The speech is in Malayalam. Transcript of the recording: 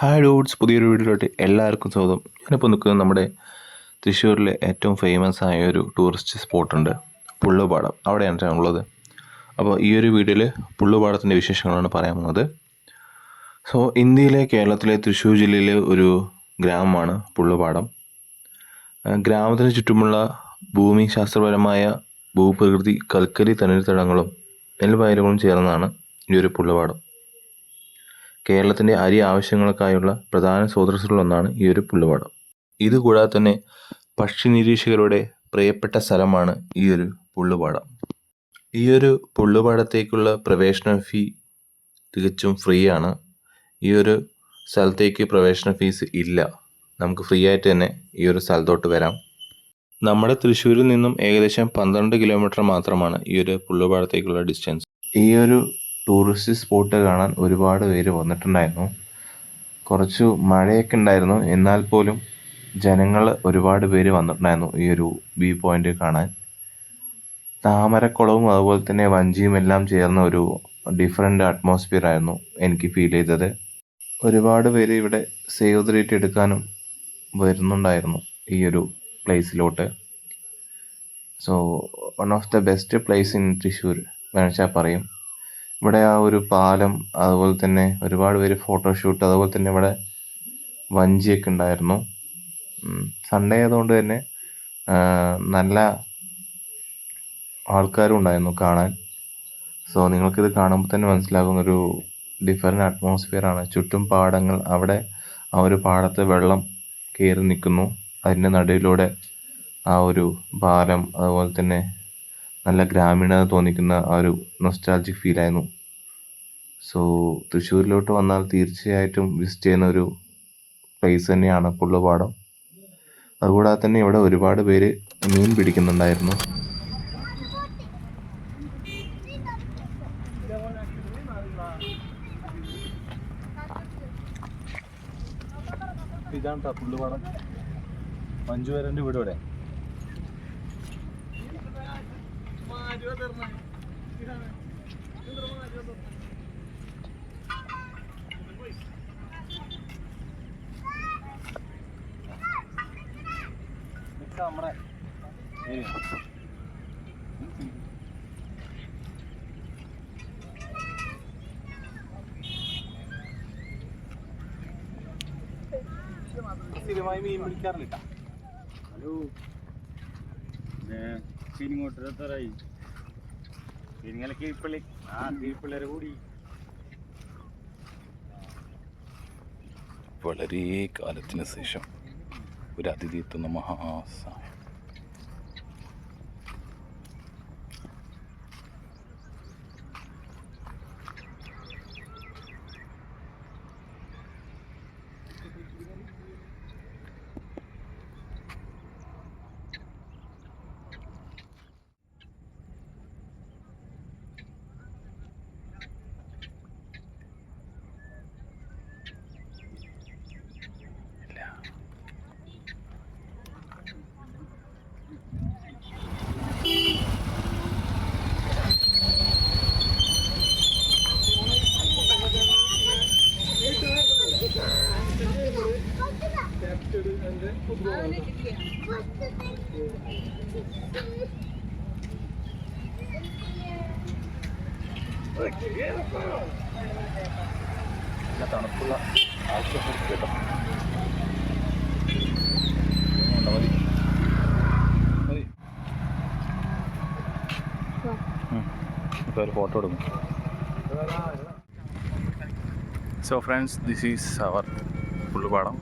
ഹായ് ഡോഡ്സ് പുതിയൊരു വീഡിയോയിലോട്ട് എല്ലാവർക്കും സ്വാഗതം. ഞാനിപ്പോൾ നിൽക്കുന്നത് നമ്മുടെ തൃശ്ശൂരിലെ ഏറ്റവും ഫേമസ് ആയ ഒരു ടൂറിസ്റ്റ് സ്പോട്ടുണ്ട് പുള്ളുപാടം. അവിടെയാണ് ഞാൻ ഉള്ളത്. അപ്പോൾ ഈ ഒരു വീഡിയോയിൽ പുള്ളുപാടത്തിന്റെ വിശേഷങ്ങളാണ് പറയാൻ പോകുന്നത്. സോ ഇന്ത്യയിലെ കേരളത്തിലെ തൃശ്ശൂർ ജില്ലയിലെ ഒരു ഗ്രാമമാണ് പുള്ളുപാടം. ഗ്രാമത്തിന് ചുറ്റുമുള്ള ഭൂമി ശാസ്ത്രപരമായ ഭൂപ്രകൃതി കൽക്കരി തണ്ണീർത്തടങ്ങളും നെൽവയലുകളും ചേർന്നതാണ് ഈ ഒരു പുള്ളുപാടം. കേരളത്തിന്റെ അരി ആവശ്യങ്ങൾക്കായുള്ള പ്രധാന സ്രോതസ്സുകളിലൊന്നാണ് ഈ ഒരു പുള്ളുപാടം ഇതുകൂടാതെ തന്നെ പക്ഷി നിരീക്ഷകരുടെ പ്രിയപ്പെട്ട സ്ഥലമാണ് ഈ ഒരു പുള്ളുപാടം ഈ ഒരു പുള്ളുപാടത്തേക്കുള്ള പ്രവേശന ഫീ തികച്ചും ഫ്രീ ആണ് ഈ ഒരു സ്ഥലത്തേക്ക് പ്രവേശന ഫീസ് ഇല്ല. നമുക്ക് ഫ്രീ ആയിട്ട് തന്നെ ഈ ഒരു സ്ഥലത്തോട്ട് വരാം. നമ്മുടെ തൃശ്ശൂരിൽ നിന്നും ഏകദേശം പന്ത്രണ്ട് കിലോമീറ്റർ മാത്രമാണ് ഈ ഒരു പുള്ളുപാടത്തേക്കുള്ള ഡിസ്റ്റൻസ്. ഈ ഒരു ടൂറിസ്റ്റ് സ്പോട്ട് കാണാൻ ഒരുപാട് പേര് വന്നിട്ടുണ്ടായിരുന്നു. കുറച്ച് മഴയൊക്കെ ഉണ്ടായിരുന്നു. എന്നാൽ പോലും ജനങ്ങൾ ഒരുപാട് പേര് വന്നിട്ടുണ്ടായിരുന്നു ഈ ഒരു വ്യൂ പോയിന്റ് കാണാൻ. താമരക്കുളവും അതുപോലെ തന്നെ വഞ്ചിയും എല്ലാം ചേർന്ന ഒരു ഡിഫറെന്റ് അറ്റ്മോസ്ഫിയർ ആയിരുന്നു എനിക്ക് ഫീൽ ചെയ്തത്. ഒരുപാട് പേര് ഇവിടെ സേവ് ദ ഡേറ്റ് എടുക്കാനും വരുന്നുണ്ടായിരുന്നു ഈ ഒരു പ്ലേസിലോട്ട് so one of the best place in Thrissur വേണമെച്ചാൽ പറയും. ഇവിടെ ആ ഒരു പാലം അതുപോലെ തന്നെ ഒരുപാട് പേര് ഫോട്ടോഷൂട്ട് അതുപോലെ തന്നെ ഇവിടെ വഞ്ചിയൊക്കെ ഉണ്ടായിരുന്നു. സൺഡേ ആയതുകൊണ്ട് തന്നെ നല്ല ആൾക്കാരും ഉണ്ടായിരുന്നു കാണാൻ. സോ നിങ്ങൾക്കിത് കാണുമ്പോൾ തന്നെ മനസ്സിലാകുന്ന ഒരു ഡിഫറെന്റ് അറ്റ്മോസ്ഫിയർ ആണ്. ചുറ്റും പാടങ്ങൾ അവിടെ ആ ഒരു പാടത്തെ വെള്ളം കയറി നിൽക്കുന്നു. അതിന്റെ നടുവിലൂടെ ആ ഒരു പാലം അതുപോലെ തന്നെ നല്ല ഗ്രാമീണത തോന്നിക്കുന്ന ആ ഒരു നൊസ്റ്റാൾജിക് ഫീലായിരുന്നു സോ തൃശ്ശൂരിലോട്ട് വന്നാൽ തീർച്ചയായിട്ടും വിസിറ്റ് ചെയ്യുന്ന ഒരു പ്ലേസ് തന്നെയാണ് പുള്ളുപാടം. അതുകൂടാതെ തന്നെ ഇവിടെ ഒരുപാട് പേര് മീൻ പിടിക്കുന്നുണ്ടായിരുന്നു. ഇതാണ് പുള്ളുപാടം. മഞ്ജു വരന്റെ വീട് ഇവിടെ. നമ്മുടെ സ്ഥിരമായി മീൻ പിടിക്കാറില്ല. ഹലോ. ഇങ്ങോട്ട് എത്താറായി ഇങ്ങനെ കീഴ്പ്പള്ളി. ആ കീഴ്പ്പള്ളിയുടെ കൂടി. വളരെ കാലത്തിന് ശേഷം ഒരു അതിഥി എത്തുന്ന മഹാസ തണുപ്പുള്ള ഫോട്ടോ എടുക്കും so friends this is our Pullupadam